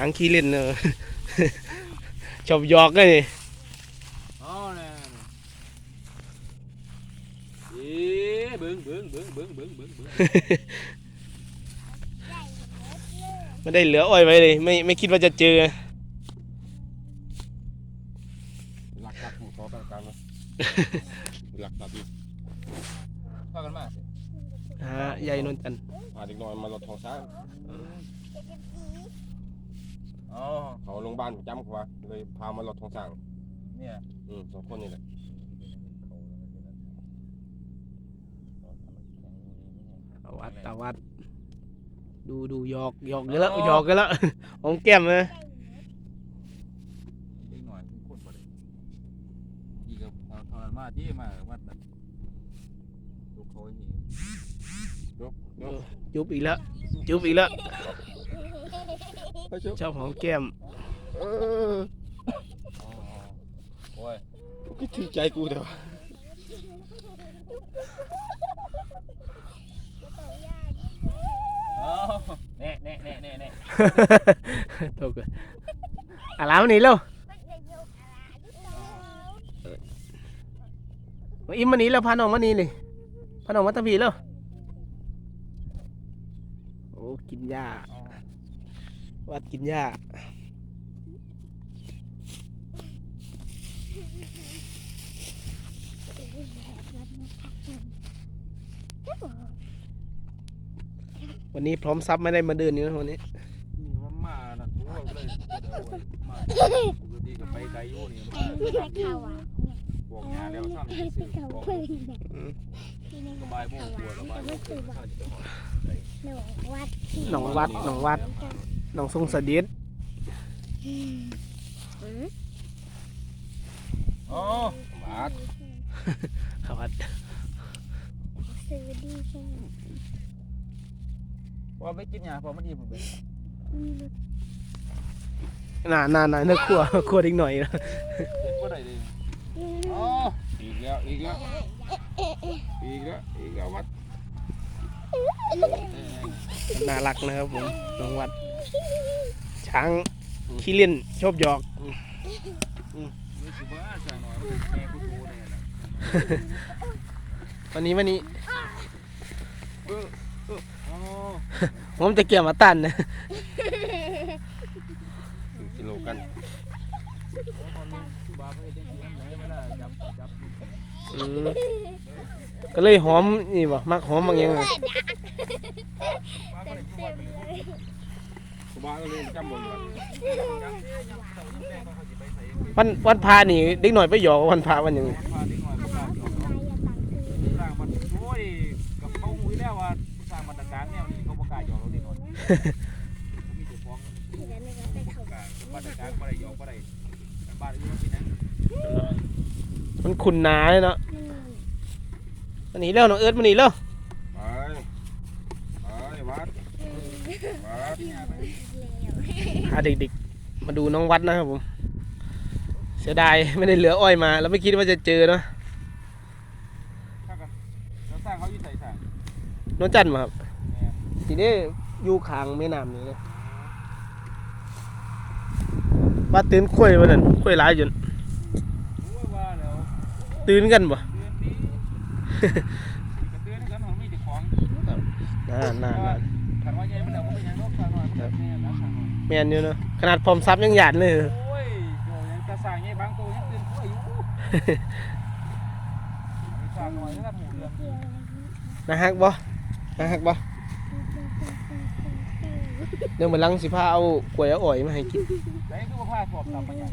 ช้างขี้เล่นเนอะชอบยอกเลยนี่อ๋อเนี่ยเอ๊ะเบิ้งเบิ้งเบิ้งเบิ้งเบิ้งเบิ้งเบิ้งไม่ได้เหลืออ้อยไว้เลย ไม่ไม่คิดว่าจะเจอหลักหลักหมู่ทอกลางกลานะหลักหลักอยู่พากันมาสิหาใหญ่นนจันทร์พาเด็กน้อยมาลดทองช้าง อ๋อ เขาโรงพยาบาลประจำเขาว่าเลยพามาลดทองช้างเนี่ยอืมสองคนนี่แหละตาวัดตาวัด ดูดูหยอกหยอกกันแล้วหยอกกันแล้วของแก้มเลยเล็กหน่อยทุกคนบ่ได้อีกกับเอาเท่านั้นมาที่มาวัดแบบลูกเขาอย่างนี้ยกยกจุบอีกแล้วจุบอีกแล้วไปเชียวชอบของแก้มเอออ๋อโอ้ยคิดถือใจกูเดี๋ยวอ๋อแน่แน่แน่แน่แน่ตกเลยอะลามันหนีเร็วมาอิมมันหนีแล้วพาน้องมานี่เลยพาน้องมาตะพีแล้วโอ้กินหญ้าอ๋อ วัดกินหญ้าวันนี้พร้อมซับไม่ได้มาเดินนี่นะวันนี้นี่มันมาหน่ะโอ้ยเลยมาปกติก็ไปไกลอยู่นี่มาอะบอกงานแล้วซ้ำสิซื้อบอกสบายโม่กลัวสบายโม่กลัวข้าจะหอดหนองวัดหนองวัด นองทรงสะดิดอ๋อบาดครับวัดซื้อดีใช่ไหมพอไม่กินยาพอมันดีผมเป็นน่าน่าน่าเนื้อขัวขัวอีกหน่อยนะเห็นว่าไรเลยอ๋ออีกแล้วอีกแล้วอีกแล้วอีกแล้ววัดน่ารักนะครับผมหนองวัด ช้างขี้เล่นชอบหยอกไม่สิบ้าใส่หน่อยมันแม่กูโตเลยนะวันนี้วันนี้อ๋อผมจะเกี่ยวมาตันนะหนึ่งกิโลกันบ้าไปเต็มที่น้ำไหลมาแล้วจับจับอืมก็เลยหอมนี่บ่มักหอมบางอย่างกู บ้าก็เลยจำบ่อยู่วันวันพานี่เด็กหน่อยไปหยอกวันพาวันหยังพาดีหน่อยประกาศยอมสร้างมันโอ้ยกับเขาหุยแล้วว่าสร้างมันตะการเนี่ยนี่เขาประกาศยอมเราดีหน่อยมีเจ้าของประกาศมาตรการบ่ได้ยอมบ่ได้บ้านอยู่ที่นั้นมันขุนหนาเลยเนาะมันหนีแล้วน้องเอิร์ธมันหนีแล้วไปไปวัดวัด พาเด็กๆ มาดูน้องวัดนะครับผม เสียดายไม่ได้เหลืออ้อยมาแล้วไม่คิดว่าจะเจอเนาะถ้ากันแล้วสร้างเขาอยู่ใส่สร้างน้องจันมาครับแม่ทีนี้อยู่ข้างแม่น้ำนี่เลยว่าตื่นคุยวันนั้นคุยหลายจนรู้ว่าแล้วตื่นกันบ่เดือนนี้กระเตือนกันของมีเจ้าของน่าน่าน่าขันว่าใหญ่มันแล้วก็ไม่ยังรบสร้างหน่อยมันแม่นะสร้างหน่อย แมนอยู่เนาะขนาดพร้อมซับยังหยาดเลย โอ้ยโยยังตาสร้างใหญ่บางตัวยังตื่นกล้วยอยู่สร้างหน่อยนะครับหมู่เดือนนะฮักบ่นะฮักบ่เดี๋ยวมันลังสิพาเอากล้วยเอาอ้อยมาให้กินแล้วก็ผ้าสอบตามมาอย่าง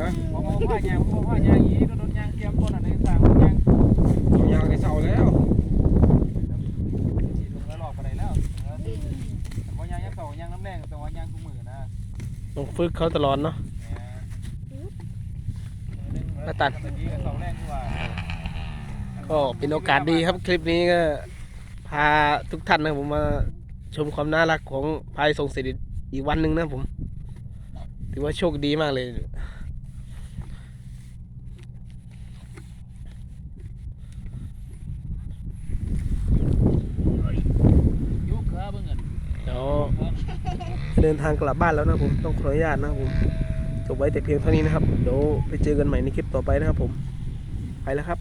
นะพอมาผ้ายางพอผ้ายางอีโดนยางเตรียมต้นอะไรสร้างยาง เอายางให้เศร้าแล้ว ลงแล้วหลอกไปไหนแล้วพอยางยังเก่ายางน้ำแรงแต่ว่ายางทุกมือนะ ต้อง ฝึกเขาตลอดเนาะมาตัด ก็เป็นโอกาสดีครับคลิปนี้ก็ พาทุกท่านนะผมมาชมความน่ารักของพายทรงเสด็จอีกวันหนึ่งนะผม ถือว่าโชคดีมากเลย ยุคขา เดินทางกลับบ้านแล้วนะผมต้องขออนุญาตนะครับผมจบไว้แต่เพียงเท่านี้นะครับเดี๋ยวไปเจอกันใหม่ในคลิปต่อไปนะครับผมไปแล้วครับ